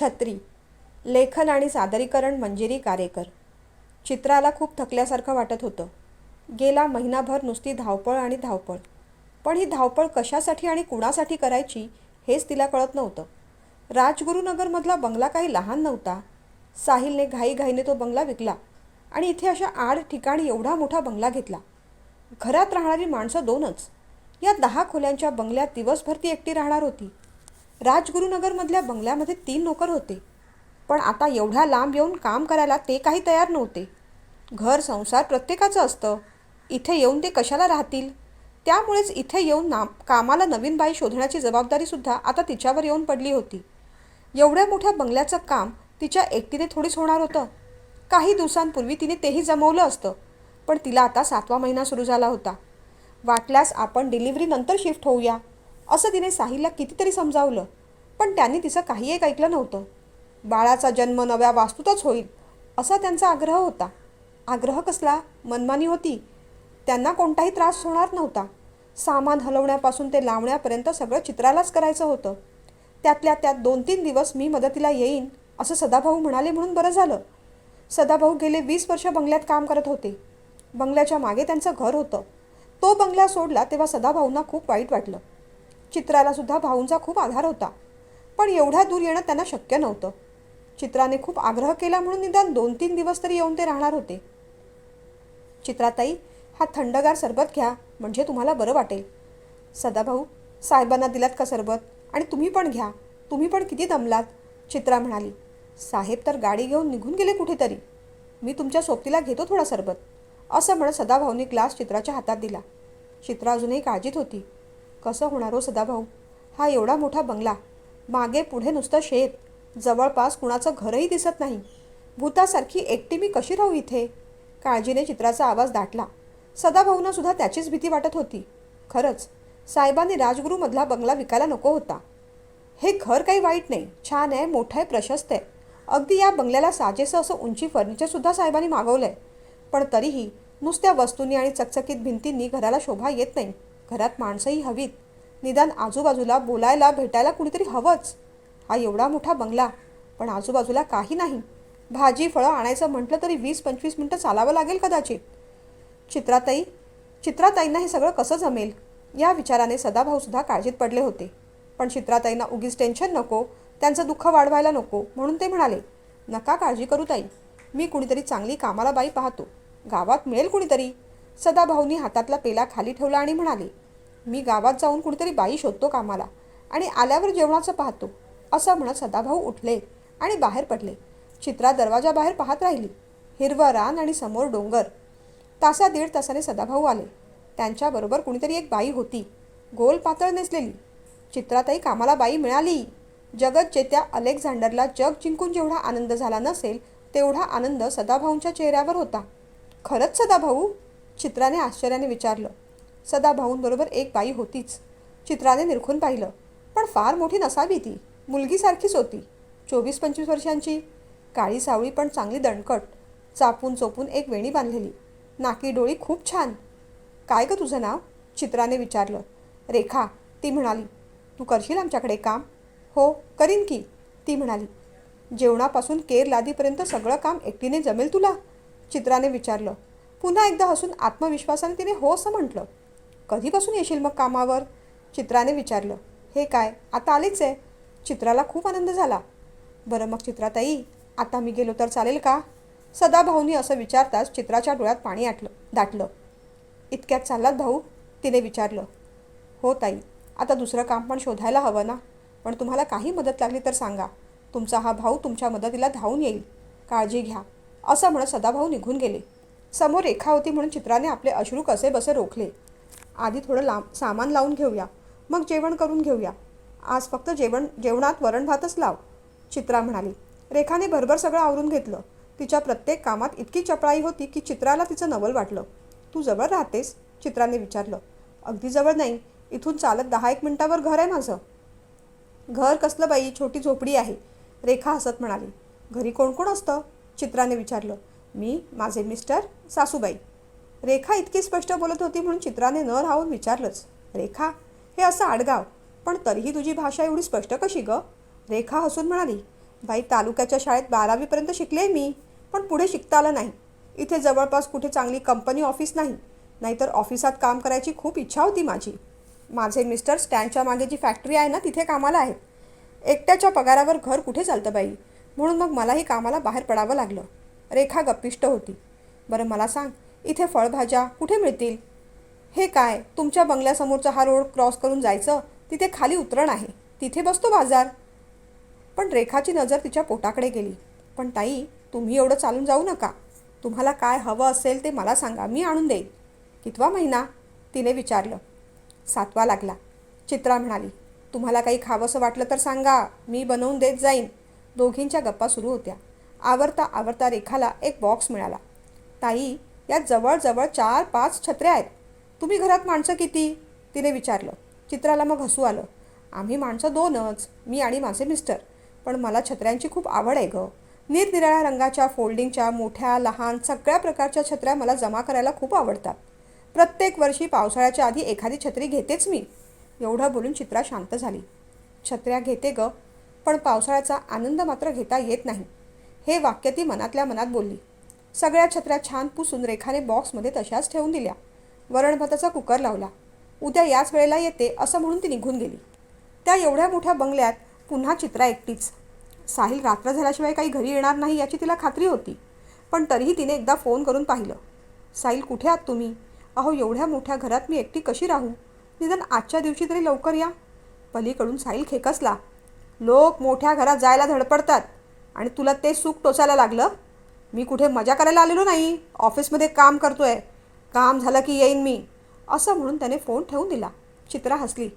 छत्री. लेखन आणि सादरीकरण मंजिरी कारेकर. चित्राला खूप थकल्यासारखं वाटत होतं. गेला महिनाभर नुसती धावपळ आणि धावपळ. पण ही धावपळ कशासाठी आणि कुणासाठी करायची हेच तिला कळत नव्हतं. राजगुरुनगरमधला बंगला काही लहान नव्हता. साहिलने घाईघाईने तो बंगला विकला आणि इथे अशा आड ठिकाणी एवढा मोठा बंगला घेतला. घरात राहणारी माणसं दोनच. या दहा खोल्यांच्या बंगल्यात दिवसभर ती एकटी राहणार होती. राजगुरुनगरमधल्या बंगल्यामध्ये तीन नोकर होते. पण आता एवढ्या लांब येऊन काम करायला ते काही तयार नव्हते. घर संसार प्रत्येकाचं असतं. इथे येऊन ते कशाला राहतील? त्यामुळेच इथे येऊन ना कामाला नवीन बाई शोधण्याची जबाबदारीसुद्धा आता तिच्यावर येऊन पडली होती. एवढ्या मोठ्या बंगल्याचं काम तिच्या एकटीने थोडीच होणार होतं. काही दिवसांपूर्वी तिने तेही जमवलं असतं पण तिला आता सातवा महिना सुरू झाला होता. वाटल्यास आपण डिलिव्हरीनंतर शिफ्ट होऊया असं तिने साहिलला कितीतरी समजावलं. पण त्यांनी तिचं काही एक ऐकलं नव्हतं. बाळाचा जन्म नव्या वास्तूतच होईल असा त्यांचा आग्रह होता. आग्रह कसला? मनमानी होती. त्यांना कोणताही त्रास होणार नव्हता. सामान हलवण्यापासून ते लावण्यापर्यंत सगळं चित्रालाच करायचं होतं. त्यातल्या त्यात दोन तीन दिवस मी मदतीला येईन असं सदाभाऊ म्हणाले म्हणून बरं झालं. सदाभाऊ गेले वीस वर्ष बंगल्यात काम करत होते. बंगल्याच्या मागे त्यांचं घर होतं. तो बंगला सोडला तेव्हा सदाभाऊंना खूप वाईट वाटलं. चित्रालासुद्धा भाऊंचा खूप आधार होता. पण एवढ्या दूर येणं त्यांना शक्य नव्हतं. चित्राने खूप आग्रह केला म्हणून निदान दोन तीन दिवस तरी येऊन ते राहणार होते. चित्राताई हा थंडगार सरबत घ्या म्हणजे तुम्हाला बरं वाटेल. सदाभाऊ साहेबांना दिलात का सरबत? आणि तुम्ही पण घ्या. तुम्ही पण किती दमलात? चित्रा म्हणाली. साहेब तर गाडी घेऊन निघून गेले कुठेतरी. मी तुमच्या सोबतीला घेतो थोडा सरबत. असं म्हणत सदाभाऊनी ग्लास चित्राच्या हातात दिला. चित्रा अजूनही काळजीत होती. कसं होणार हो सदाभाऊ? हा एवढा मोठा बंगला. मागे पुढे नुसतं शेत. जवळपास कुणाचं घरही दिसत नाही. भूतासारखी एकटी मी कशी राहू इथे? काळजीने चित्राचा आवाज दाटला. सदाभाऊंना सुद्धा त्याचीच भीती वाटत होती. खरंच साहेबांनी राजगुरूमधला बंगला विकायला नको होता. हे घर काही वाईट नाही. छान आहे मोठं आहे प्रशस्त आहे. अगदी या बंगल्याला साजेसं असं उंची फर्निचरसुद्धा साहेबांनी मागवलं आहे पण तरीही नुसत्या वस्तूंनी आणि चकचकीत भिंतींनी घराला शोभा येत नाही. घरात माणसंही हवीत. निदान आजूबाजूला बोलायला भेटायला कुणीतरी हवंच. हा एवढा मोठा बंगला. पण आजूबाजूला काही नाही. भाजी फळं आणायचं म्हटलं तरी वीस पंचवीस मिनटं चालावं लागेल कदाचित. चित्राताई चित्राताईंना हे सगळं कसं जमेल? या विचाराने सदाभाऊसुद्धा काळजीत पडले होते. पण चित्राताईंना उगीच टेन्शन नको त्यांचं दुःख वाढवायला नको म्हणून ते म्हणाले नका काळजी करू ताई. मी कुणीतरी चांगली कामाला बाई पाहतो. गावात मिळेल कुणीतरी. सदाभाऊनी हातातला पेला खाली ठेवला आणि म्हणाले मी गावात जाऊन कुणीतरी बाई शोधतो कामाला. आणि आल्यावर जेवणाचं पाहतो. असं म्हणत सदाभाऊ उठले आणि बाहेर पडले. चित्रा दरवाजाबाहेर पाहत राहिली. हिरवं रान आणि समोर डोंगर. तासा दीड तासाने सदाभाऊ आले. त्यांच्याबरोबर कुणीतरी एक बाई होती. गोल पातळ नेसलेली. चित्रातही कामाला बाई मिळाली. जगत जेत्या अलेक्झांडरला जग जिंकून जेवढा आनंद झाला नसेल तेवढा आनंद सदाभाऊंच्या चेहऱ्यावर होता. खरंच सदाभाऊ? चित्राने आश्चर्याने विचारलं. सदाभाऊंबरोबर एक बाई होतीच. चित्राने निरखून पाहिलं. पण फार मोठी नसावी ती. मुलगीसारखीच होती. चोवीस पंचवीस वर्षांची. काळी सावळी पण चांगली दणकट. चापून चोपून एक वेणी बांधलेली. नाकी डोळी खूप छान. काय गं तुझं नाव? चित्राने विचारलं. रेखा ती म्हणाली. तू करशील आमच्याकडे काम? हो करीन की ती म्हणाली. जेवणापासून केर लादीपर्यंत सगळं काम एकटीने जमेल तुला? चित्राने विचारलं. पुन्हा एकदा हसून आत्मविश्वासाने तिने हो असं म्हटलं. कधीपासून येशील मग कामावर? चित्राने विचारलं. हे काय? आता आलीच आहे. चित्राला खूप आनंद झाला. बरं मग चित्राताई आता मी गेलो तर चालेल का? सदाभाऊनी असं विचारताच चित्राच्या डोळ्यात पाणी आटलं दाटलं. इतक्यात चाललात भाऊ? तिने विचारलं. हो ताई आता दुसरं काम पण शोधायला हवं ना? पण तुम्हाला काही मदत लागली तर सांगा. तुमचा हा भाऊ तुमच्या मदतीला धावून येईल. काळजी घ्या. असं म्हणत सदाभाऊ निघून गेले. समोर रेखा होती म्हणून चित्राने आपले अश्रू कसे बसे रोखले. आधी थोडं लांब सामान लावून घेऊया. मग जेवण करून घेऊया. आज फक्त जेवण जेवणात वरण भातच लाव चित्रा म्हणाली. रेखाने भरभर सगळं आवरून घेतलं. तिच्या प्रत्येक कामात इतकी चपळाई होती की चित्राला तिचं नवल वाटलं. तू जवळ राहतेस? चित्राने विचारलं. अगदी जवळ नाही. इथून चालत दहा एक मिनिटावर घर आहे माझं. घर कसलं बाई? छोटी झोपडी आहे. रेखा हसत म्हणाली. घरी कोण कोण असतं? चित्राने विचारलं. मी माझे मिस्टर सासूबाई. रेखा इतकी स्पष्ट बोलत होती म्हणून चित्राने न राहून विचारलंच रेखा हे असं आडगाव पण तरीही तुझी भाषा एवढी स्पष्ट कशी गं? रेखा हसून म्हणाली बाई तालुक्याच्या शाळेत बारावीपर्यंत शिकले मी पण पुढे शिकता आलं नाही. इथे जवळपास कुठे चांगली कंपनी ऑफिस नाही. नाहीतर ऑफिसात काम करायची खूप इच्छा होती माझी. माझे मिस्टर स्टँडच्या मागे जी फॅक्टरी आहे ना तिथे कामाला आहेत. एकट्याच्या पगारावर घर कुठे चालतं बाई? म्हणून मग मलाही कामाला बाहेर पडावं लागलं. रेखा गप्पिष्ट होती बरं मला सांग इथे फळभाज्या कुठे मिळतील? हे काय तुमच्या बंगल्यासमोरचा हा रोड क्रॉस करून जायचं? तिथे खाली उतरण आहे. तिथे बसतो बाजार. पण रेखाची नजर तिच्या पोटाकडे गेली. पण ताई तुम्ही एवढं चालून जाऊ नका. तुम्हाला काय हवं असेल ते मला सांगा. मी आणून देईन. कितवा महिना? तिने विचारलं. सातवा लागला. चित्रा म्हणाली तुम्हाला काही खावंसं वाटलं तर सांगा. मी बनवून देत जाईन. दोघींच्या गप्पा सुरू होत्या. आवरता आवरता रेखाला एक बॉक्स मिळाला. ताई यात जवळजवळ चार पाच छत्र्या आहेत. तुम्ही घरात माणसं किती? तिने विचारलं. चित्राला मग हसू आलं. आम्ही माणसं दोनच मी आणि माझे मिस्टर. पण मला छत्र्यांची खूप आवड आहे गं. निरनिराळ्या रंगाच्या फोल्डिंगच्या मोठ्या लहान सगळ्या प्रकारच्या छत्र्या मला जमा करायला खूप आवडतात. प्रत्येक वर्षी पावसाळ्याच्या आधी एखादी छत्री घेतेच मी. एवढं बोलून चित्रा शांत झाली. छत्र्या घेते ग पण पावसाळ्याचा आनंद मात्र घेता येत नाही. हे वाक्य ती मनातल्या मनात बोलली. सगळ्या छत्र्या छान पुसून रेखाने बॉक्समध्ये तशाच ठेवून दिल्या. वरणभाताचा कुकर लावला. उद्या याच वेळेला येते असं म्हणून ती निघून गेली. त्या एवढ्या मोठ्या बंगल्यात पुन्हा चित्रा एकटीच. साहिल रात्र झाल्याशिवाय काही घरी येणार नाही याची तिला खात्री होती. पण तरीही तिने एकदा फोन करून पाहिलं. साहिल कुठे आहात तुम्ही? अहो एवढ्या मोठ्या घरात मी एकटी कशी राहू? निदान आजच्या दिवशी तरी लवकर या. पलीकडून साहिल खेकसला लोक मोठ्या घरात जायला धडपडतात आणि तुला ते सुख टोचायला लागलं? मी कुठे मजा करायला आलेलो नाही. ऑफिसमध्ये काम करतोय. काम झालं की येईन मी. असं म्हणून त्याने फोन ठेवून दिला. चित्रा हसली.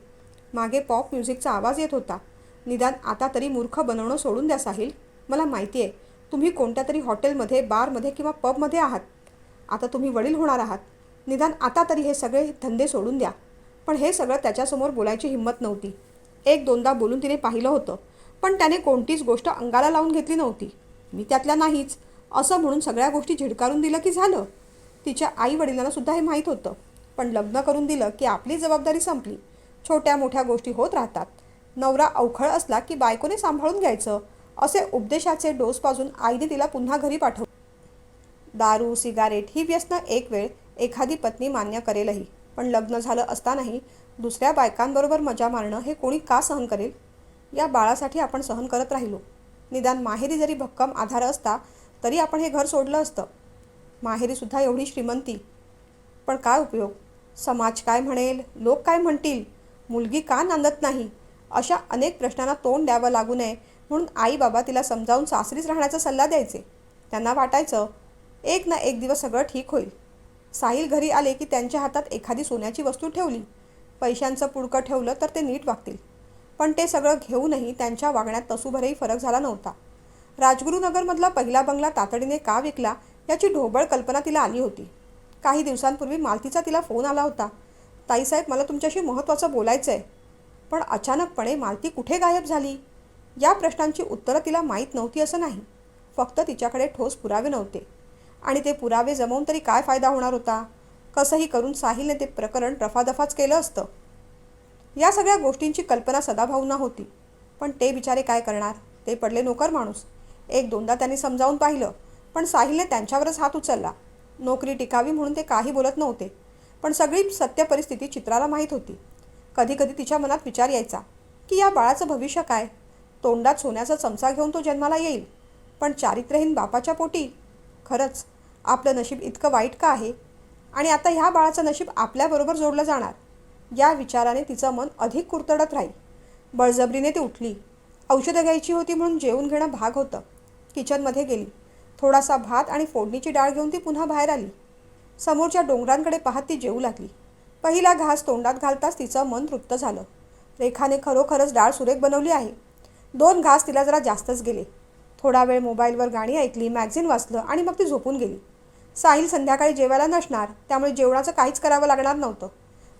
मागे पॉप म्युझिकचा आवाज येत होता. निदान आता तरी मूर्ख बनवणं सोडून द्या साहिल. मला माहिती आहे तुम्ही कोणत्या तरी हॉटेलमध्ये बारमध्ये किंवा पबमध्ये आहात. आता तुम्ही वडील होणार आहात. निदान आता तरी हे सगळे धंदे सोडून द्या. पण हे सगळं त्याच्यासमोर बोलायची हिंमत नव्हती. एक दोनदा बोलून तिने पाहिलं होतं. पण त्याने कोणतीच गोष्ट अंगाला लावून घेतली नव्हती. मी त्यातल्या नाहीच. असं म्हणून सगळ्या गोष्टी झिडकारून दिलं की झालं. तिच्या आई वडिलांना सुद्धा हे माहीत होतं. पण लग्न करून दिलं की आपली जबाबदारी संपली. छोट्या मोठ्या गोष्टी होत राहतात. नवरा अवखळ असला की बायकोने सांभाळून घ्यायचं असे उपदेशाचे डोस पाजून आईने तिला पुन्हा घरी पाठव. दारू सिगारेट ही व्यसनं एक वेळ एखादी पत्नी मान्य करेलही. पण लग्न झालं असतानाही दुसऱ्या बायकांबरोबर मजा मारणं हे कोणी का सहन करेल? या बाळासाठी आपण सहन करत राहिलो. निदान माहेरी जरी भक्कम आधार असता तरी आपण हे घर सोडलं असतं. माहेरीसुद्धा एवढी श्रीमंती. पण काय उपयोग? समाज काय म्हणेल? लोक काय म्हणतील? मुलगी का नांदत नाही? अशा अनेक प्रश्नांना तोंड द्यावं लागू नये म्हणून आई बाबा तिला समजावून सासरीच राहण्याचा सल्ला द्यायचे. त्यांना वाटायचं एक ना एक दिवस सगळं ठीक होईल. साहिल घरी आले की त्यांच्या हातात एखादी सोन्याची वस्तू ठेवली. पैशांचं पुडकं ठेवलं तर ते नीट वागतील. पण ते सगळं घेऊनही त्यांच्या वागण्यात तसूभरही फरक झाला नव्हता. राजगुरुनगरमधला पहिला बंगला तातडीने का विकला याची ढोबळ कल्पना तिला आली होती. काही दिवसांपूर्वी मालतीचा तिला फोन आला होता. ताईसाहेब मला तुमच्याशी महत्त्वाचं बोलायचं आहे पण अचानकपणे मालती कुठे गायब झाली? या प्रश्नांची उत्तरं तिला माहीत नव्हती असं नाही. फक्त तिच्याकडे ठोस पुरावे नव्हते. आणि ते पुरावे जमवून तरी काय फायदा होणार होता? कसंही करून साहिलने ते प्रकरण रफादफाच केलं असतं. या सगळ्या गोष्टींची कल्पना सदाभाऊंना होती. पण ते बिचारे काय करणार? ते पडले नोकर माणूस. एक दोनदा त्यांनी समजावून पाहिलं. पण साहिलने त्यांच्यावरच हात उचलला. नोकरी टिकावी म्हणून ते काही बोलत नव्हते. पण सगळी सत्य परिस्थिती चित्राला माहीत होती. कधीकधी तिच्या मनात विचार यायचा की या बाळाचं भविष्य काय? तोंडात सोन्याचा चमचा घेऊन तो जन्माला येईल. पण चारित्र्यहीन बापाच्या पोटी? खरंच आपलं नशीब इतकं वाईट का आहे? आणि आता ह्या बाळाचं नशीब आपल्याबरोबर जोडलं जाणार? या विचाराने तिचं मन अधिक कुरतडत राहील. बळजबरीने ती उठली. औषधं घ्यायची होती म्हणून जेवून घेणं भाग होतं. किचनमध्ये गेली. थोडासा भात आणि फोडणीची डाळ घेऊन ती पुन्हा बाहेर आली. समोरच्या डोंगरांकडे पाहत ती जेवू लागली. पहिला घास तोंडात घालताच तिचं मन तृप्त झालं. रेखाने खरोखरच डाळ सुरेख बनवली आहे. दोन घास तिला जरा जास्तच गेले. थोडा वेळ मोबाईलवर गाणी ऐकली मॅगझिन वाचलं आणि मग ती झोपून गेली. साहिल संध्याकाळी जेवायला नसणार त्यामुळे जेवणाचं काहीच करावं लागणार नव्हतं.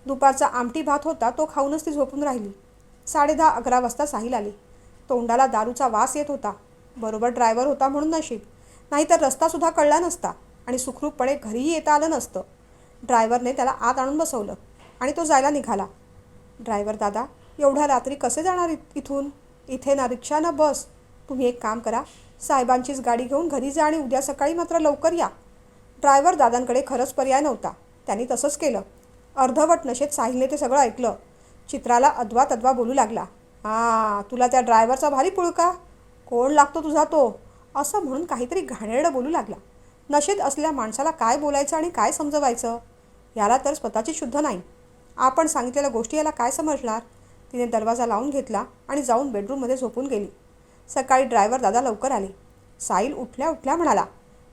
दुपारचा आमटी भात होता तो खाऊनच ती झोपून राहिली. साडेदहा अकरा वाजता साहिल आले. तोंडाला दारूचा वास येत होता. बरोबर ड्रायव्हर होता म्हणून नशीब. नाहीतर रस्तासुद्धा कळला नसता आणि सुखरूपपणे घरीही येता आलं नसतं. ड्रायव्हरने त्याला आत आणून बसवलं आणि तो जायला निघाला. ड्रायव्हर दादा एवढ्या रात्री कसे जाणार इथून? इथे ना रिक्षा ना बस. तुम्ही एक काम करा. साहेबांचीच गाडी घेऊन घरी जा आणि उद्या सकाळी मात्र लवकर या. ड्रायव्हर दादांकडे खरंच पर्याय नव्हता. त्यांनी तसंच केलं. अर्धवट नशेत साहिलने ते सगळं ऐकलं. चित्राला अद्वा तद्वा बोलू लागला. हां तुला त्या ड्रायव्हरचा भारी पुळका? कोण लागतो तुझा तो? असं म्हणून काहीतरी घाणेरडं बोलू लागला. नशेत असल्या माणसाला काय बोलायचं आणि काय समजवायचं? याला तर स्वतःची शुद्ध नाही. आपण सांगितलेल्या गोष्टी याला काय समजणार? तिने दरवाजा लावून घेतला आणि जाऊन बेडरूममध्ये झोपून गेली. सकाळी ड्रायव्हर दादा लवकर आले. साईल उठल्या उठल्या म्हणाला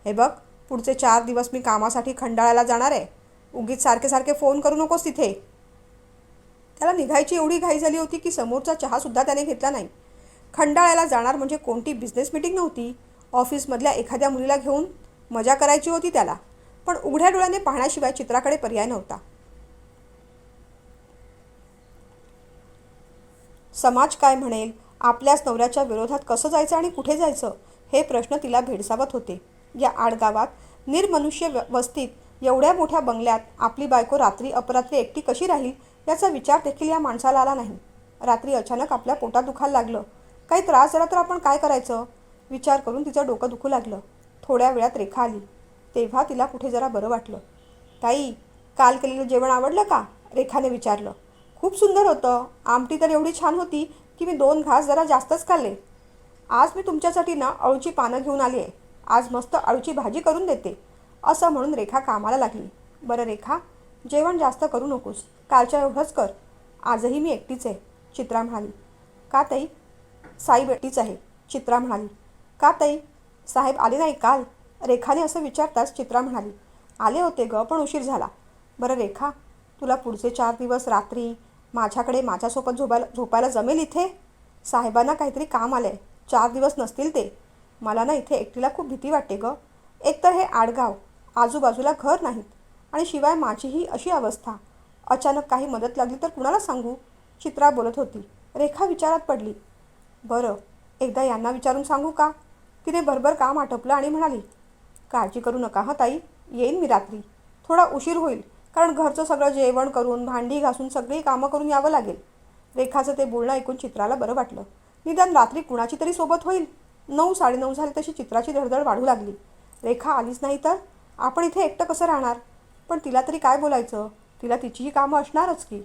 हे बघ पुढचे चार दिवस मी कामासाठी खंडाळ्याला जाणार आहे. उगीच सारखे सारखे फोन करू नकोस तिथे. त्याला निघायची एवढी घाई झाली होती की समोरचा चहासुद्धा त्याने घेतला नाही. खंडाळ्याला जाणार म्हणजे कोणती बिझनेस मिटिंग नव्हती? ऑफिसमधल्या एखाद्या मुलीला घेऊन मजा करायची होती त्याला. पण उघड्या डोळ्याने पाहण्याशिवाय चित्राकडे पर्याय नव्हता. समाज काय म्हणेल? आपल्याच नवऱ्याच्या विरोधात कसं जायचं आणि कुठे जायचं? हे प्रश्न तिला भेडसावत होते. या आडगावात निर्मनुष्य व- वस्तीत एवढ्या मोठ्या बंगल्यात आपली बायको रात्री अपरात्री एकटी कशी राहील? याचा विचार देखील या माणसाला आला नाही. रात्री अचानक आपल्या पोटात दुखायला लागलं. काही त्रास झाला तर आपण काय करायचं? विचार करून तिचं डोकं दुखू लागलं. थोड्या वेळात रेखा आली. तेव्हा तिला कुठे जरा बरं वाटलं. ताई काल केलेलं जेवण आवडलं का? रेखाने विचारलं. खूप सुंदर होतं. आमटी तर एवढी छान होती की मी दोन घास जरा जास्तच खाल्ले. आज मी तुमच्यासाठी ना अळूची पानं घेऊन आली आहे आज मस्त अळूची भाजी करून देते. असं म्हणून रेखा कामाला लागली. बरं रेखा जेवण जास्त करू नकोस. कालच्या एवढंच कर. आजही मी एकटीच आहे चित्रा म्हणाली. का ताई? साई एकटीच आहे चित्रा म्हणाली. का ताई? साहेब आले नाही काल? रेखाने असं विचारताच चित्रा म्हणाली. आले होते ग पण उशीर झाला. बरं रेखा तुला पुढचे चार दिवस रात्री माझ्याकडे माझ्यासोबत झोपायला झोपायला जमेल इथे? साहेबांना काहीतरी काम आलं आहे चार दिवस नसतील ते. मला ना इथे एकटीला खूप भीती वाटते ग. एकतर हे आडगाव आजूबाजूला घर नाहीत आणि शिवाय माझीही अशी अवस्था. अचानक काही मदत लागली तर कुणाला सांगू? चित्रा बोलत होती. रेखा विचारात पडली. बरं एकदा यांना विचारून सांगू का? तिने भरभर काम आटपलं आणि म्हणाली काळजी करू नका हं ताई येईन मी रात्री. थोडा उशीर होईल कारण घरचं सगळं जेवण करून भांडी घासून सगळी कामं करून यावं लागेल. रेखाचं ते बोलणं ऐकून चित्राला बरं वाटलं. निदान रात्री कुणाची तरी सोबत होईल. नऊ साडेनऊ झाले तशी चित्राची धडधड वाढू लागली. रेखा आलीच नाही तर? आपण इथे एकटं कसं राहणार? पण तिला तरी काय बोलायचं? तिला तिचीही कामं असणारच की.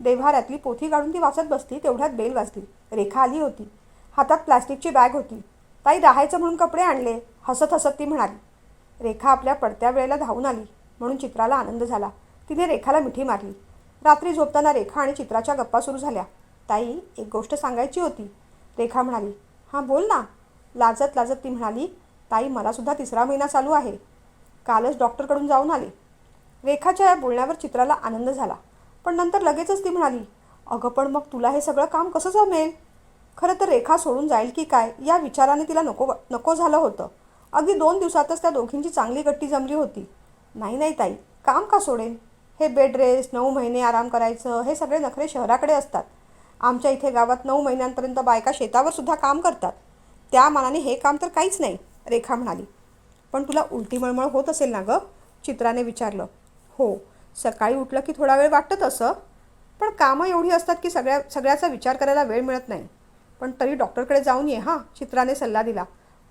देव्हाऱ्यातली पोथी काढून ती वाचत बसली तेवढ्यात बेल वाजली. रेखा आली होती. हातात प्लास्टिकची बॅग होती. ताई राहायचं म्हणून कपडे आणले. हसत हसत ती म्हणाली. रेखा आपल्या पडत्या वेळेला धावून आली म्हणून चित्राला आनंद झाला. तिने रेखाला मिठी मारली. रात्री झोपताना रेखा आणि चित्राच्या गप्पा सुरू झाल्या. ताई एक गोष्ट सांगायची होती. रेखा म्हणाली. हां बोल ना. लाजत लाजत ती म्हणाली. ताई मलासुद्धा तिसरा महिना चालू आहे. कालच डॉक्टरकडून जाऊन आले. रेखाच्या या बोलण्यावर चित्राला आनंद झाला. पण नंतर लगेचच ती म्हणाली अगं पण मग तुला हे सगळं काम कसं जमेल? खरं तर रेखा सोडून जाईल की काय? या विचाराने तिला नको नको झालं होतं. अगदी दोन दिवसातच त्या दोघींची चांगली गट्टी जमली होती. नाही नाही ताई. काम का सोडेन? हे बेड रेस्ट नऊ महिने आराम करायचं हे सगळे नखरे शहराकडे असतात. आमच्या इथे गावात नऊ महिन्यांपर्यंत बायका शेतावर सुद्धा काम करतात. त्या मानाने हे काम तर काहीच नाही रेखा म्हणाली. पण तुला उलटी मळमळ होत असेल ना गं? चित्राने विचारलं. हो. सकाळी उठलं की थोडा वेळ वाटतं असं पण कामं एवढी असतात की सगळ्या सगळ्याचा विचार करायला वेळ मिळत नाही. पण तरी डॉक्टरकडे जाऊन ये हां चित्राने सल्ला दिला.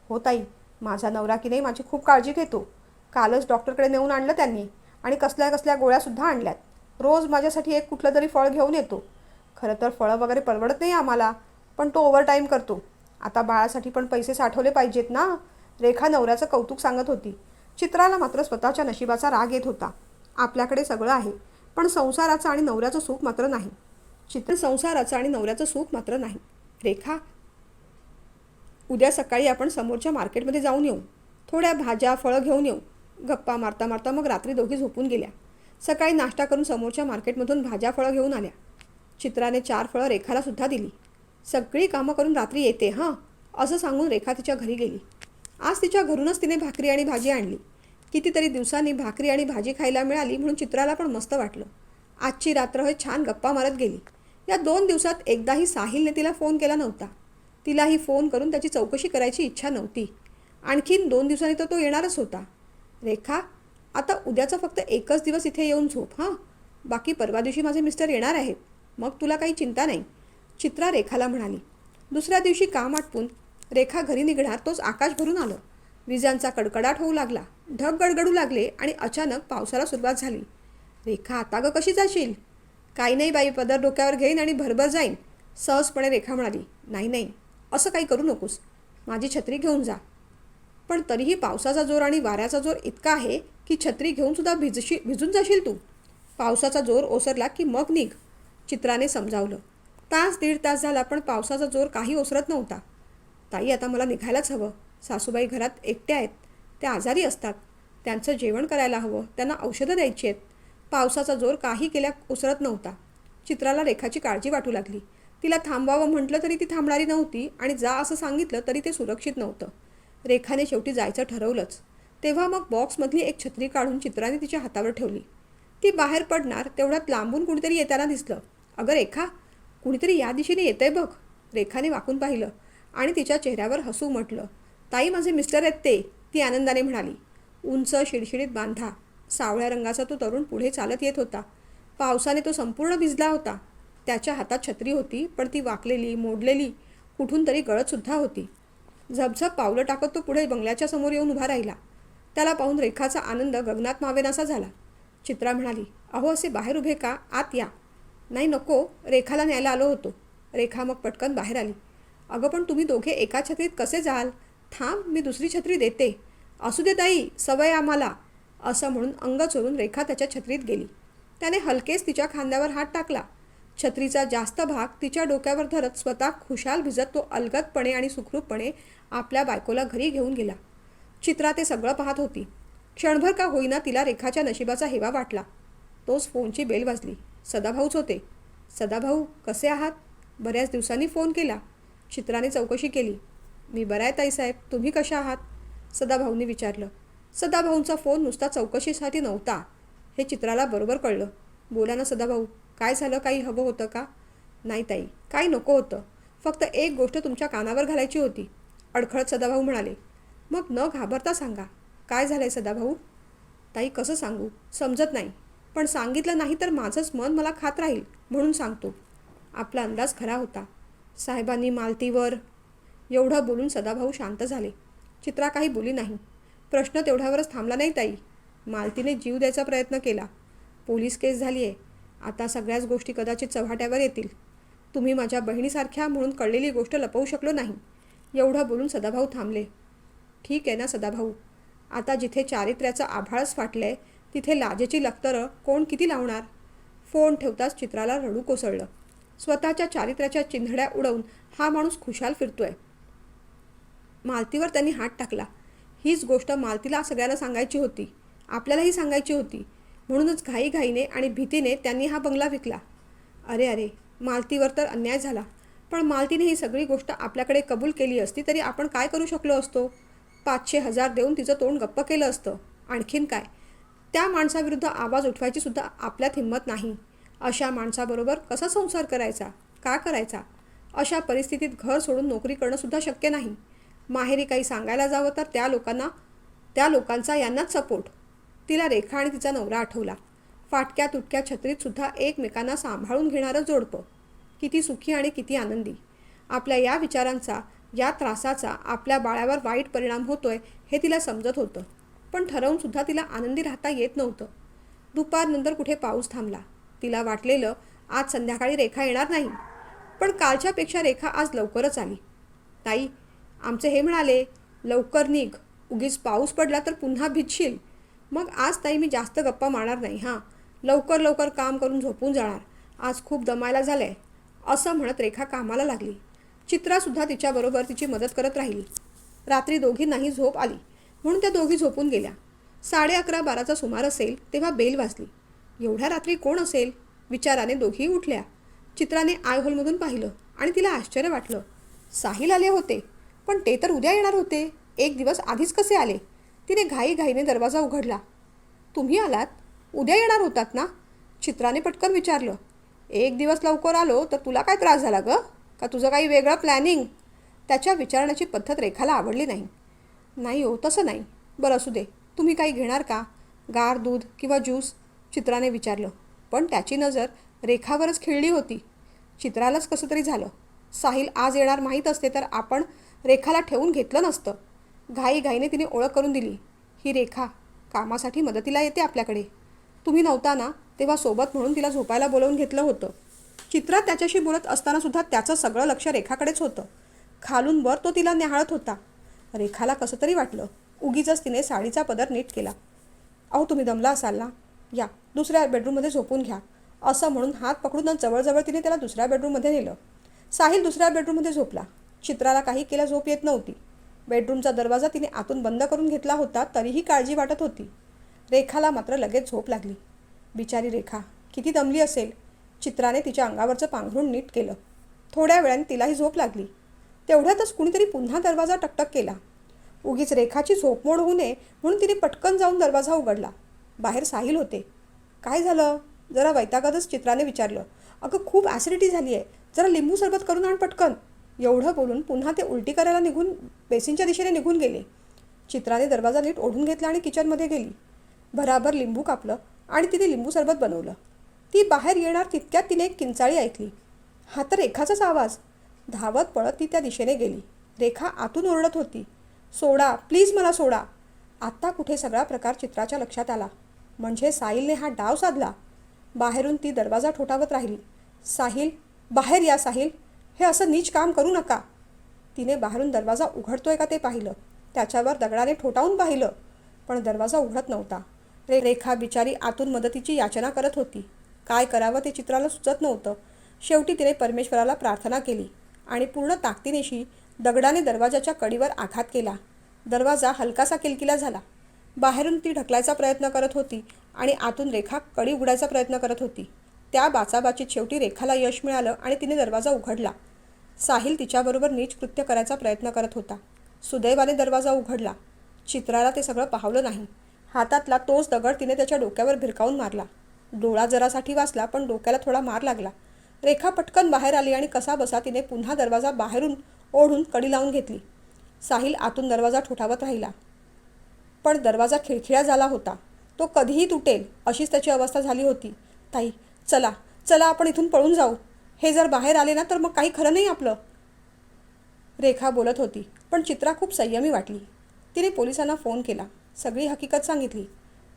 हो ताई माझा नवरा की नाही माझी खूप काळजी घेतो. कालच डॉक्टरकडे नेऊन आणलं त्यांनी आणि कसल्या कसल्या गोळ्यासुद्धा आणल्यात. रोज माझ्यासाठी एक कुठलं तरी फळ घेऊन येतो. खरं तर फळं वगैरे परवडत नाही आम्हाला पण तो ओव्हरटाईम करतो. आता बाळासाठी पण पैसे साठवले पाहिजेत ना. रेखा नवऱ्याचं कौतुक सांगत होती. चित्राला मात्र स्वतःच्या नशिबाचा राग येत होता. आपल्याकडे सगळं आहे. पण संसाराचं आणि नवऱ्याचं सुख मात्र नाही. चित्र संसाराचं आणि नवऱ्याचं सुख मात्र नाही. रेखा उद्या सकाळी आपण समोरच्या मार्केटमध्ये जाऊन येऊ. थोड्या भाज्या फळं घेऊन येऊ. गप्पा मारता मारता मग रात्री दोघी झोपून गेल्या. सकाळी नाश्ता करून समोरच्या मार्केटमधून भाज्या फळं घेऊन आल्या. चित्राने चार फळं रेखाला सुद्धा दिली. सगळी कामं करून रात्री येते हां असं सांगून रेखा तिच्या घरी गेली. आज तिच्या घरूनच तिने भाकरी आणि भाजी आणली. कितीतरी दिवसांनी भाकरी आणि भाजी खायला मिळाली म्हणून चित्राला पण मस्त वाटलं. आजची रात्र हे छान गप्पा मारत गेली. या दोन दिवसात एकदाही साहिलने तिला फोन केला नव्हता. तिलाही फोन करून त्याची चौकशी करायची इच्छा नव्हती. आणखीन दोन दिवसांनी तर तो येणारच होता. रेखा आता उद्याचा फक्त एकच दिवस इथे येऊन झोप हां? बाकी परवा दिवशी माझे मिस्टर येणार आहेत. मग तुला काही चिंता नाही. चित्रा रेखाला म्हणाली. दुसऱ्या दिवशी काम आटपून रेखा घरी निघणार तोच आकाश भरून आलं. विजांचा कडकडाट होऊ लागला. ढग गडगडू लागले आणि अचानक पावसाला सुरुवात झाली. रेखा आता ग कशी जाशील? काही नाही बाई पदर डोक्यावर घेईन आणि भरभर जाईन. सहजपणे रेखा म्हणाली नाही नाही असं काही करू नकोस. माझी छत्री घेऊन जा. पण तरीही पावसाचा जोर आणि वाऱ्याचा जोर इतका आहे की छत्री घेऊन सुद्धा भिजशी भिजून जाशील तू. पावसाचा जोर ओसरला की मग निघ चित्राने समजावलं. तास दीड तास झाला पण पावसाचा जोर काही ओसरत नव्हता. ताई आता मला निघायलाच हवं. सासूबाई घरात एकट्या आहेत. त्या आजारी असतात. त्यांचं जेवण करायला हवं. त्यांना औषधं द्यायची आहेत. पावसाचा जोर काही केल्या उसरत नव्हता. चित्राला रेखाची काळजी वाटू लागली. तिला थांबवावं म्हटलं तरी ती थांबणारी नव्हती आणि जा असं सांगितलं तरी ते सुरक्षित नव्हतं. रेखाने शेवटी जायचं ठरवलंच. तेव्हा मग बॉक्समधली एक छत्री काढून चित्राने तिच्या हातावर ठेवली. ती बाहेर पडणार तेवढ्यात लांबून कुणीतरी येताना दिसलं. अगं रेखा कुणीतरी या दिशेने येतंय बघ. रेखाने वाकून पाहिलं आणि तिच्या चेहऱ्यावर हसू म्हटलं. ताई माझे मिस्टर आहेत ते ती आनंदाने म्हणाली. उंच शिडशिडीत बांधा. सावळ्या रंगाचा तो तरुण पुढे चालत येत होता. पावसाने तो संपूर्ण भिजला होता. त्याच्या हातात छत्री होती पण ती वाकलेली मोडलेली कुठून तरी गळतसुद्धा होती. झपझप पावलं टाकत तो पुढे बंगल्याच्या समोर येऊन उभा राहिला. त्याला पाहून रेखाचा आनंद गगनात मावेनासा झाला. चित्रा म्हणाली अहो असे बाहेर उभे का? आत या. नाही नको. रेखाला न्यायला आलो होतो. रेखा मग पटकन बाहेर आली. अगं पण तुम्ही दोघे एका छत्रीत कसे जाल? थांब मी दुसरी छत्री देते. असू दे ताई सवय आम्हाला. असं म्हणून अंग चोरून रेखा त्याच्या छत्रीत गेली. त्याने हलकेच तिच्या खांद्यावर हात टाकला. छत्रीचा जास्त भाग तिच्या डोक्यावर धरत स्वतः खुशाल भिजत तो अलगदपणे आणि सुखरूपपणे आपल्या बायकोला घरी घेऊन गेला. चित्रा ते सगळं पाहत होती. क्षणभर का होईना तिला रेखाच्या नशिबाचा हेवा वाटला. तोच फोनची बेल वाजली. सदाभाऊच होते. सदाभाऊ कसे आहात? बऱ्याच दिवसांनी फोन केला. चित्राने चौकशी केली. मी बरा आहे ताईसाहेब. तुम्ही कशा आहात? सदाभाऊंनी विचारलं. सदाभाऊंचा फोन नुसता चौकशीसाठी नव्हता. हे चित्राला बरोबर कळलं. बोला ना सदाभाऊ काय झालं? काही हवं होतं का? नाही ताई. काही नको होतं? फक्त एक गोष्ट तुमच्या कानावर घालायची होती. अडखळत सदाभाऊ म्हणाले मग न घाबरता सांगा. काय झालं आहे सदाभाऊ? ताई कसं सांगू? समजत नाही. पण सांगितलं नाही तर माझंच मन मला खात राहील म्हणून सांगतो. आपला अंदाज खरा होता. साहेबांनी मालतीवर एवढं बोलून सदाभाऊ शांत झाले. चित्रा काही बोली नाही. प्रश्न तेवढ्यावरच थांबला नाही ताई. मालतीने जीव द्यायचा प्रयत्न केला. पोलीस केस झाली आहे आता सगळ्याच गोष्टी कदाचित चव्हाट्यावर येतील. तुम्ही माझ्या बहिणीसारख्या म्हणून कळलेली गोष्ट लपवू शकलो नाही. एवढं बोलून सदाभाऊ थांबले. ठीक आहे ना सदाभाऊ. आता जिथे चारित्र्याचं आभाळच फाटलंय तिथे लाजेची लखतरं कोण किती लावणार? फोन ठेवताच चित्राला रडू कोसळलं. स्वतःच्या चारित्र्याच्या चिंधड्या उडवून हा माणूस खुशाल फिरतोय. मालतीवर त्यांनी हात टाकला. हीच गोष्ट मालतीला सगळ्याला सांगायची होती. आपल्यालाही सांगायची होती. म्हणूनच घाईघाईने आणि भीतीने त्यांनी हा बंगला विकला. अरे अरे मालतीवर तर अन्याय झाला. पण मालतीने ही सगळी गोष्ट आपल्याकडे कबूल केली असती तरी आपण काय करू शकलो असतो? पाचशे हजार देऊन तिचं तोंड गप्प केलं असतं. आणखीन काय? त्या माणसाविरुद्ध आवाज उठवायची सुद्धा आपल्यात हिंमत नाही. अशा माणसाबरोबर कसा संसार करायचा? का करायचा? अशा परिस्थितीत घर सोडून नोकरी करणंसुद्धा शक्य नाही. माहेरी काही सांगायला जावं तर त्या लोकांना त्या लोकांचा यांनाच सपोर्ट तिला रेखा आणि तिचा नवरा आठवला. फाटक्या तुटक्या छत्रीतसुद्धा एकमेकांना सांभाळून घेणारं जोडपं. किती सुखी आणि किती आनंदी. आपल्या या विचारांचा या त्रासाचा आपल्या बाळावर वाईट परिणाम होतोय हे तिला समजत होतं. पण ठरवूनसुद्धा तिला आनंदी राहता येत नव्हतं. दुपारनंतर कुठे पाऊस थांबला. तिला वाटलेलं आज संध्याकाळी रेखा येणार नाही. पण कालच्यापेक्षा रेखा आज लवकरच आली. ताई आमचे हे म्हणाले लवकर निघ. उगीच पाऊस पडला तर पुन्हा भिजशील. मग आज ताई मी जास्त गप्पा मारणार नाही हां. लवकर लवकर काम करून झोपून जाणार. आज खूप दमायला झालं आहे असं म्हणत रेखा कामाला लागली. चित्रासुद्धा तिच्याबरोबर तिची मदत करत राहिली. रात्री दोघींनाही झोप आली म्हणून त्या दोघी झोपून गेल्या. साडे अकरा बाराचा सुमार असेल तेव्हा बेल वाजली. एवढ्या रात्री कोण असेल? विचाराने दोघी उठल्या. चित्राने आय हॉलमधून पाहिलं आणि तिला आश्चर्य वाटलं. साहिल आले होते. पण ते तर उद्या येणार होते. एक दिवस आधीच कसे आले? तिने घाईघाईने दरवाजा उघडला. तुम्ही आलात? उद्या येणार होतात ना? चित्राने पटकन विचारलं. एक दिवस लवकर आलो तर तुला काय त्रास झाला गं? का तुझं काही वेगळं प्लॅनिंग? त्याच्या विचारण्याची पद्धत रेखाला आवडली नाही. नाही हो तसं नाही. बरं असू दे. तुम्ही काही घेणार का? गार दूध किंवा ज्यूस? चित्राने विचारलं. पण त्याची नजर रेखावरच खिळली होती. चित्रालाच कसं तरी झालं. साहिल आज येणार माहीत असते तर आपण रेखाला ठेवून घेतलं नसतं. घाईघाईने तिने ओळख करून दिली. ही रेखा कामासाठी मदतीला येते आपल्याकडे. तुम्ही नव्हता ना तेव्हा सोबत म्हणून तिला झोपायला बोलवून घेतलं होतं. चित्रात त्याच्याशी बोलत असताना सुद्धा त्याचं सगळं लक्ष रेखाकडेच होतं. खालून वर तो तिला न्याहाळत होता. रेखाला कसं तरी वाटलं. उगीच तिने साडीचा पदर नीट केला. अहो तुम्ही दमला असाल ना? या दुसऱ्या बेडरूममध्ये झोपून घ्या. असं म्हणून हात पकडून जवळजवळ तिने त्याला दुसऱ्या बेडरूममध्ये नेलं. साहिल दुसऱ्या बेडरूममध्ये झोपला. चित्राला काही केल्या झोप येत नव्हती. बेडरूमचा दरवाजा तिने आतून बंद करून घेतला होता तरीही काळजी वाटत होती. रेखाला मात्र लगेच झोप लागली. बिचारी रेखा किती दमली असेल. चित्राने तिच्या अंगावरचं पांघरून नीट केलं. थोड्या वेळाने तिलाही झोप लागली. तेवढ्यातच कुणीतरी पुन्हा दरवाजा टकटक केला. उगीच रेखाची झोपमोड होऊ नये म्हणून तिने पटकन जाऊन दरवाजा उघडला. बाहेर साहिल होते. काय झालं? जरा वैतागतच चित्राने विचारलं. अगं खूप ॲसिडिटी झाली आहे जरा लिंबू सरबत करून आण पटकन. एवढं बोलून पुन्हा ते उलटी करायला निघून बेसिनच्या दिशेने निघून गेले. चित्राने दरवाजा नीट ओढून घेतला आणि किचनमध्ये गेली. भराभर लिंबू कापलं आणि तिने लिंबू सरबत बनवलं. ती बाहेर येणार तितक्यात तिने एक किंचाळी ऐकली. हा तर रेखाचाच आवाज. धावत पळत ती त्या दिशेने गेली. रेखा आतून ओरडत होती. सोडा प्लीज मला सोडा. आत्ता कुठे सगळा प्रकार चित्राच्या लक्षात आला. म्हणजे साहिलने हा डाव साधला. बाहेरून ती दरवाजा ठोठावत राहिली. साहिल बाहेर या साहिल. हे असं नीच काम करू नका. तिने बाहेरून दरवाजा उघडतोय का ते पाहिलं. त्याच्यावर दगडाने ठोठावून पाहिलं पण दरवाजा उघडत नव्हता. रे रेखा बिचारी आतून मदतीची याचना करत होती. काय करावं ते चित्राला सुचत नव्हतं. शेवटी तिने परमेश्वराला प्रार्थना केली आणि पूर्ण ताकदीनेशी दगडाने दरवाजाच्या कडीवर आघात केला. दरवाजा हलकासा किलकिला झाला. बाहेरून ती ढकलायचा प्रयत्न करत होती आणि आतून रेखा कडी उघडायचा प्रयत्न करत होती. त्या बाचाबाचीत शेवटी रेखाला यश मिळालं आणि तिने दरवाजा उघडला. साहिल तिच्याबरोबर नीच कृत्य करायचा प्रयत्न करत होता. सुदैवाने दरवाजा उघडला. चित्राला ते सगळं पाहवलं नाही. हातातला तोच दगड तिने त्याच्या डोक्यावर भिरकावून मारला. डोळा जरासाठी वाचला पण डोक्याला थोडा मार लागला. रेखा पटकन बाहेर आली आणि कसा बसा तिने पुन्हा दरवाजा बाहेरून ओढून कडी लावून घेतली. साहिल आतून दरवाजा ठोठावत राहिला. पण दरवाजा खिळखिळा झाला होता. तो कधीही तुटेल अशीच त्याची अवस्था झाली होती. ताई चला चला आपण इथून पळून जाऊ. हे जर बाहेर आले ना तर मग काही खरं नाही आपलं. रेखा बोलत होती पण चित्रा खूप संयमी वाटली. तिने पोलिसांना फोन केला. सगळी हकीकत सांगितली.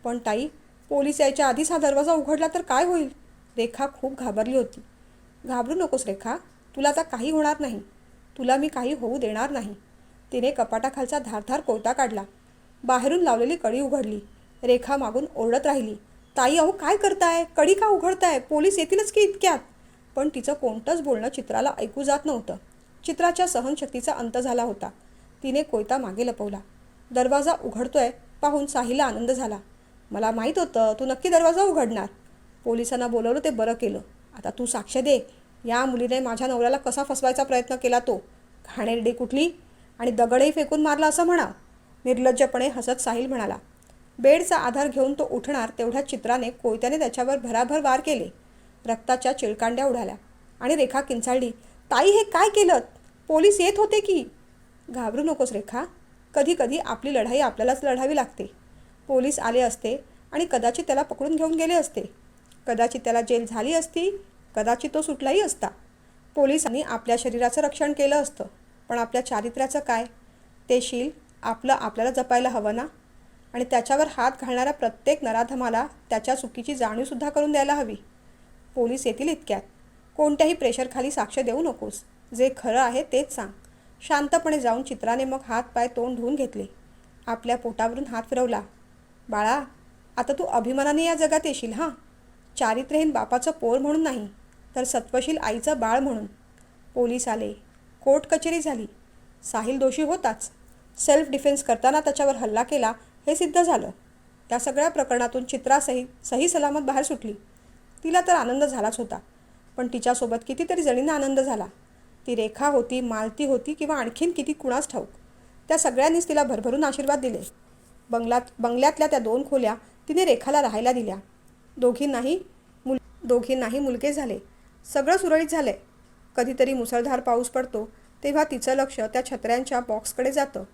पण ताई पोलीस यायच्या आधीच हा दरवाजा उघडला तर काय होईल? रेखा खूप घाबरली होती. घाबरू नकोस रेखा तुला आता काही होणार नाही. तुला मी काही होऊ देणार नाही. तिने कपाटाखालचा धारधार कोयता काढला. बाहेरून लावलेली कडी उघडली. रेखा मागून ओरडत राहिली. ताई अहो काय करताय? कडी का उघडताय? पोलीस येतीलच की इतक्यात? पण तिचं कोणतंच बोलणं चित्राला ऐकू जात नव्हतं. चित्राच्या सहनशक्तीचा अंत झाला होता. तिने कोयता मागे लपवला. दरवाजा उघडतोय पाहून साहिला आनंद झाला. मला माहीत होतं तू नक्की दरवाजा उघडणार. पोलिसांना बोलवलं ते बरं केलं. आता तू साक्ष दे. या मुलीने माझ्या नवऱ्याला कसा फसवायचा प्रयत्न केला तो? घाणेरडी कुठली? आणि दगडही फेकून मारला असं म्हणा निर्लज्जपणे हसत साहिल म्हणाला. बेडचा आधार घेऊन तो उठणार तेवढ्या चित्राने कोयत्याने त्याच्यावर भराभर वार केले. रक्ताच्या चिळकांड्या उडाल्या. आणि रेखा किंचाळली ताई हे काय केलं? पोलीस येत होते की? घाबरू नकोस रेखा. कधी कधी आपली लढाई आपल्यालाच लढावी लागते. पोलीस आले असते आणि कदाचित त्याला पकडून घेऊन गेले असते. कदाचित त्याला जेल झाली असती कदाचित तो सुटलाही असता. पोलिसांनी आपल्या शरीराचं रक्षण केलं असतं. पण आपल्या चारित्र्याचं काय? ते शील आपलं आपल्याला जपायला हवं ना? आणि त्याच्यावर हात घालणाऱ्या प्रत्येक नराधमाला त्याच्या चुकीची जाणीवसुद्धा करून द्यायला हवी. पोलीस येतील इतक्यात. कोणत्याही प्रेशरखाली साक्ष देऊ नकोस. जे खरं आहे तेच सांग. शांतपणे जाऊन चित्राने मग हात पाय तोंड धुवून घेतले. आपल्या पोटावरून हात फिरवला. बाळा आता तू अभिमानाने या जगात येशील हां? चारित्र्यहीन बापाचं पोर म्हणून नाही तर सत्वशील आईचं बाळ म्हणून. पोलीस आले. कोर्ट कचेरी झाली. साहिल दोषी होताच. सेल्फ डिफेन्स करताना त्याच्यावर हल्ला केला हे सिद्ध झालं. त्या सगळ्या प्रकरणातून चित्रा सही सही सलामत बाहेर सुटली. तिला तर आनंद झालाच होता पण तिच्यासोबत कितीतरी जणींना आनंद झाला. ती रेखा होती मालती होती किंवा आणखीन किती कुणास ठाऊक. त्या सगळ्यांनीच तिला भरभरून आशीर्वाद दिले. बंगलात बंगल्यातल्या त्या दोन खोल्या तिने रेखाला राहायला दिल्या. दोघींनाही मुल दोघींनाही मुलगे झाले. सगळं सुरळीत झालं आहे कधीतरी मुसळधार पाऊस पडतो तेव्हा तिचं लक्ष त्या छत्र्यांच्या बॉक्सकडे जातं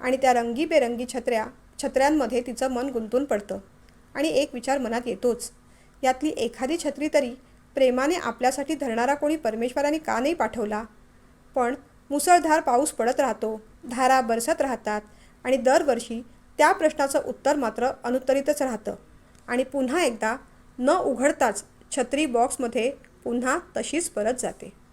आणि त्या रंगीबेरंगी छत्र्या छत्र्यांमध्ये तिचं मन गुंतून पडतं. आणि एक विचार मनात येतोच. यातली एखादी छत्री तरी प्रेमाने आपल्यासाठी धरणारा कोणी परमेश्वराने का नाही पाठवला? पण मुसळधार पाऊस पडत राहतो धारा बरसत राहतात आणि दरवर्षी त्या प्रश्नाचं उत्तर मात्र अनुत्तरितच राहतं. आणि पुन्हा एकदा न उघडताच छत्री बॉक्समध्ये पुन्हा तशीच परत जाते.